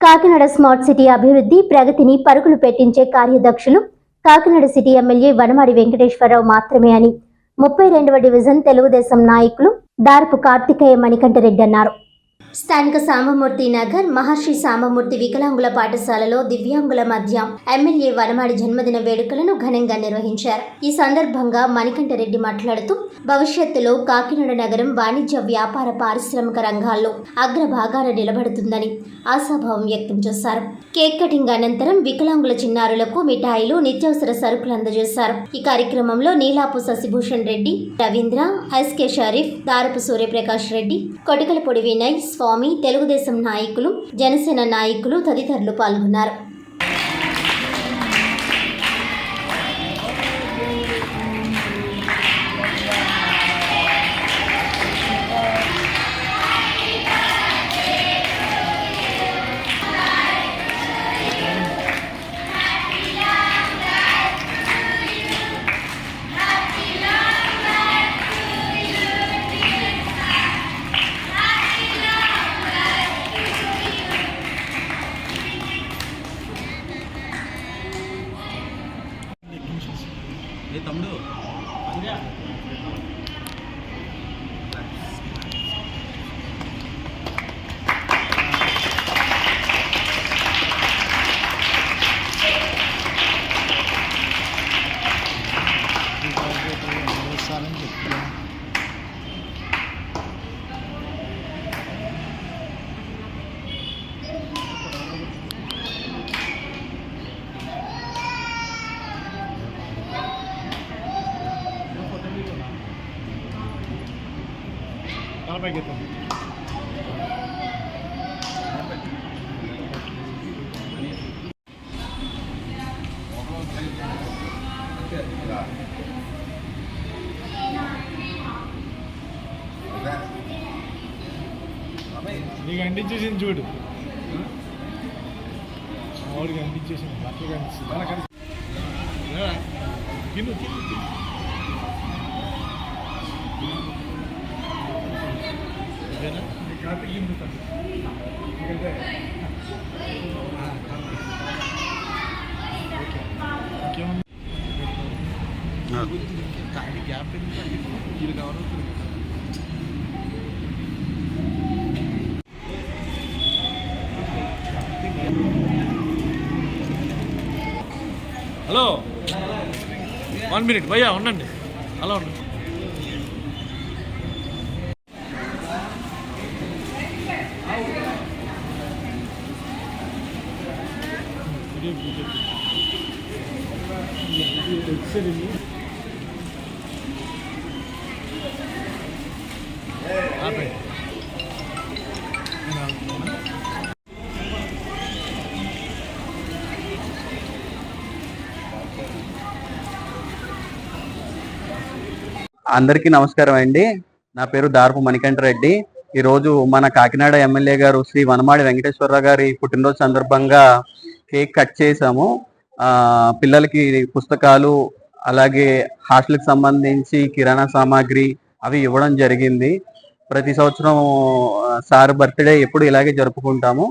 Kakinada smart city అభివృద్ధి ప్రగతిని పరుగులు పెట్టించే కార్యదక్షులు కాకినాడ సిటీ ఎమ్మెల్యే వనమాడి వెంకటేశ్వరరావు మాత్రమే అని. ముప్పై రెండవ డివిజన్ తెలుగుదేశం నాయకులు దారపు కార్తికేయ మణికంఠరెడ్డి అన్నారు. స్థానిక సాంబమూర్తి నగర్ మహర్షి సాంబమూర్తి వికలాంగుల పాఠశాలలో దివ్యాంగుల మధ్య ఎమ్మెల్యే వనమాడి జన్మదిన వేడుకలను ఘనంగా నిర్వహించారు. ఈ సందర్భంగా మణికంఠరెడ్డి మాట్లాడుతూ భవిష్యత్తులో కాకినాడ నగరం వాణిజ్య వ్యాపార పారిశ్రామిక రంగాల్లో అగ్రభాగాన నిలబడుతుందని ఆశాభావం వ్యక్తం చేశారు. కేక్ కటింగ్ అనంతరం వికలాంగుల చిన్నారులకు మిఠాయిలు నిత్యావసర సరుకులు అందజేశారు. ఈ కార్యక్రమంలో నీలాపు శశిభూషణ్ రెడ్డి రవీంద్ర ఎస్కే షరీఫ్ దారపు సూర్యప్రకాష్ రెడ్డి కొటికలపొడి వినయ్ స్వామి తెలుగుదేశం నాయకులు జనసేన నాయకులు తదితరులు పాల్గొన్నారు. ఏ తమ్ముడు నీకు అంటించేసింది చూడు ఆవిడకి అంటించేసింది బట్టలు కనిపిస్తుంది తిను తిను తిను. ఇదేనా? నీ కార్తీక్ ఎందుకంటే గ్యాప్ కావాలి హలో వన్ మినిట్ భయ్యా ఉండండి అలా ఉండండి అందరికీ నమస్కారం అండి. నా పేరు దార్పు మణికంఠ రెడ్డి. ఈ రోజు మన కాకినాడ ఎమ్మెల్యే గారు శ్రీ వనమాడి వెంకటేశ్వరరావు గారి పుట్టినరోజు సందర్భంగా కేక్ కట్ చేసాము. పిల్లలకి పుస్తకాలు అలాగే హాస్టల్కి సంబంధించి కిరాణా సామాగ్రి అవి ఇవ్వడం జరిగింది. ప్రతి సంవత్సరం సార్ బర్త్డే ఎప్పుడు ఇలాగే జరుపుకుంటాము.